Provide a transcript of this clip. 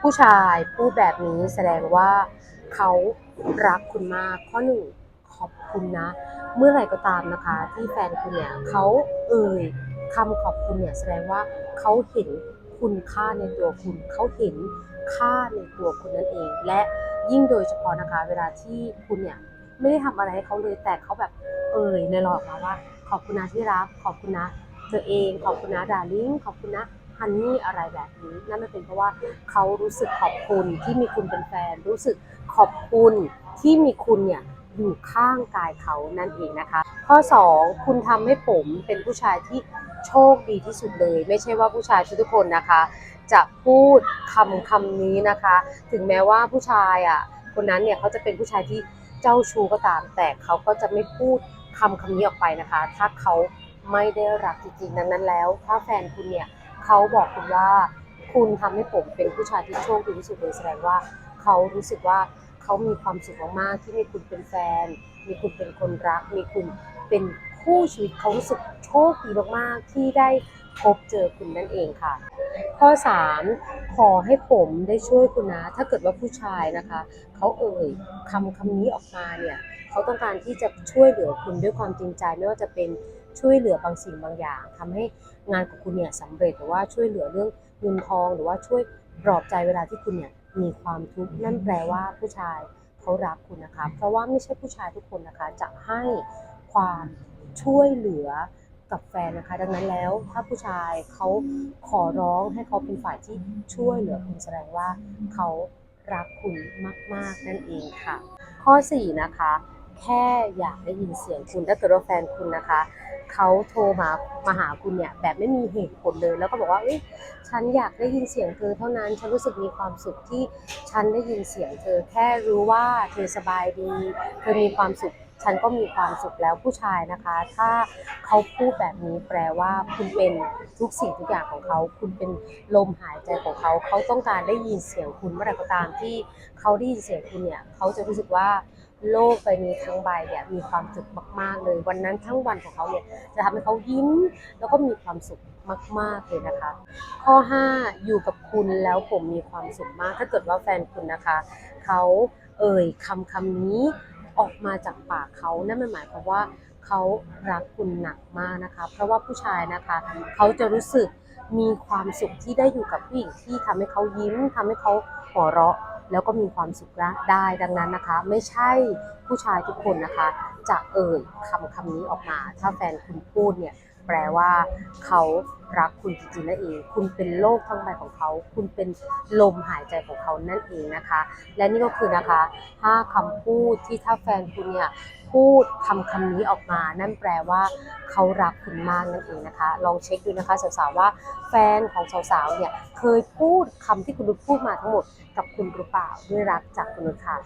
ผู้ชายพูดแบบนี้แสดงว่าเขารักคุณมากข้อหนึ่งขอบคุณนะ เมื่อไหร่ก็ตามนะคะ ที่แฟนคุณเนี่ยเขาเอ่ยคำขอบคุณเนี่ยแสดงว่าเขาเห็นคุณค่าในตัวคุณเขาเห็นค่าในตัวคุณนั่นเอง และยิ่งโดยเฉพาะนะคะ เวลาที่คุณเนี่ยไม่ได้ทำอะไรให้เขาเลยแต่เขาแบบเอ่ยในหลอกมาว่า ขอบคุณนะที่รักขอบคุณนะตัวเองขอบคุณนะดาริ่งขอบคุณนะ ฮันนี่อะไรแบบนี้ นั่นเป็นเพราะว่าเขารู้สึกขอบคุณที่มีคุณเป็นแฟน รู้สึกขอบคุณที่มีคุณเนี่ยอยู่ข้างกายเขานั่นเองนะคะ ข้อ 2 คุณทำให้ผมเป็นผู้ชายที่โชคดีที่สุดเลย ไม่ใช่ว่าผู้ชายทุกคนนะคะ จะพูดคำคำนี้นะคะ ถึงแม้ว่าผู้ชายอะคนนั้นเนี่ยเขาจะเป็นผู้ชายที่เจ้าชู้ก็ตาม แต่เขาก็จะไม่พูดคำคำนี้ออกไปนะคะ ถ้าเขาไม่ได้รักจริงๆนั้นนั้นแล้ว ถ้าแฟนคุณเนี่ย เขาบอกคุณว่า คุณทำให้ผมเป็นผู้ชายที่โชคดีที่สุดเลยแสดงว่า เขารู้สึกว่าเขามีความสุขมากๆที่มีคุณเป็นแฟน มีคุณเป็นคนรัก มีคุณเป็นคู่ชีวิตเขารู้สึกโชคดีมากๆที่ได้พบเจอคุณนั่นเองค่ะ ข้อ 3 ขอให้ผมได้ช่วยคุณนะ ถ้าเกิดว่าผู้ชายนะคะเขาเอ่ยคำคำนี้ออกมาเนี่ยเขาต้องการที่จะช่วยเหลือคุณด้วยความจริงใจไม่ว่าจะเป็น ช่วยเหลือบางสิ่งบางอย่างทำให้งานของคุณเนี่ยสำเร็จหรือว่าช่วยเหลือเรื่องเงินทอง หรือว่าช่วยปลอบใจเวลาที่คุณเนี่ยมีความทุกข์นั่นแปลว่าผู้ชายเขารักคุณนะคะ เพราะว่าไม่ใช่ผู้ชายทุกคนนะคะ จะให้ความช่วยเหลือกับแฟนนะคะ ดังนั้นแล้วถ้าผู้ชายเขาขอร้องให้เขาเป็นฝ่ายที่ช่วยเหลือคุณแสดงว่าเขารักคุณมาก ๆ นั่นเองค่ะ ข้อ 4 นะคะ แค่อยากได้ยินเสียงคุณถ้าเกิดว่าแฟนคุณนะคะ เขาโทรมามาหาคุณเนี่ยแบบไม่มีเหตุผลเลย แล้วก็บอกว่าเอ้ยฉันอยากได้ยินเสียงเธอเท่านั้นฉันรู้สึกมีความสุขที่ฉันได้ยินเสียงเธอแค่รู้ว่าเธอสบายดี เธอมีความสุข ฉันก็มีความสุขแล้วผู้ชายนะคะ ถ้าเขาพูดแบบนี้แปลว่าคุณเป็นทุกสิ่งทุกอย่างของเขา คุณเป็นลมหายใจของเขา เขาต้องการได้ยินเสียงคุณเมื่อไรก็ตามที่เขาได้ยินเสียงคุณเนี่ยเขาจะรู้สึกว่าโลกใบนี้ทั้งใบเนี่ยมีความสุขมาก ๆ เลย วันนั้นทั้งวันของเขาเนี่ยจะทำให้เขายิ้ม แล้วก็มีความสุขมาก ๆ เลยนะคะ ข้อ 5 อยู่กับคุณแล้วผมมีความสุขมาก ถ้าเกิดว่าแฟนคุณนะคะ เขาเอ่ยคำคำนี้ ออกมาจากปากเขานั่นหมายความว่าเขารักคุณหนักมากนะคะ เพราะว่าผู้ชายนะคะเขาจะรู้สึกมีความสุขที่ได้อยู่กับผู้หญิงที่ทำให้เขายิ้มทำให้เขาหัวเราะ แล้วก็มีความสุขได้ดังนั้นนะคะ ไม่ใช่ผู้ชายทุกคนนะคะ จะเอ่ยคำคำนี้ออกมา ถ้าแฟนคุณพูดเนี่ยแปลว่าเขา รักคุณจริงๆนั่นเอง คุณเป็นโลกทั้งใบของเขา คุณเป็นลมหายใจของเขานั่นเองนะคะ และนี่ก็คือนะคะห้าคำพูดที่ถ้าแฟนคุณเนี่ยพูดคำคำนี้ออกมา นั่นแปลว่าเขารักคุณมากนั่นเองนะคะ ลองเช็คดูนะคะสาวๆว่าแฟนของสาวๆเนี่ยเคยพูดคำที่คุณนุชพูดมาทั้งหมดกับคุณหรือเปล่าด้วยรักจากคุณนุชค่ะ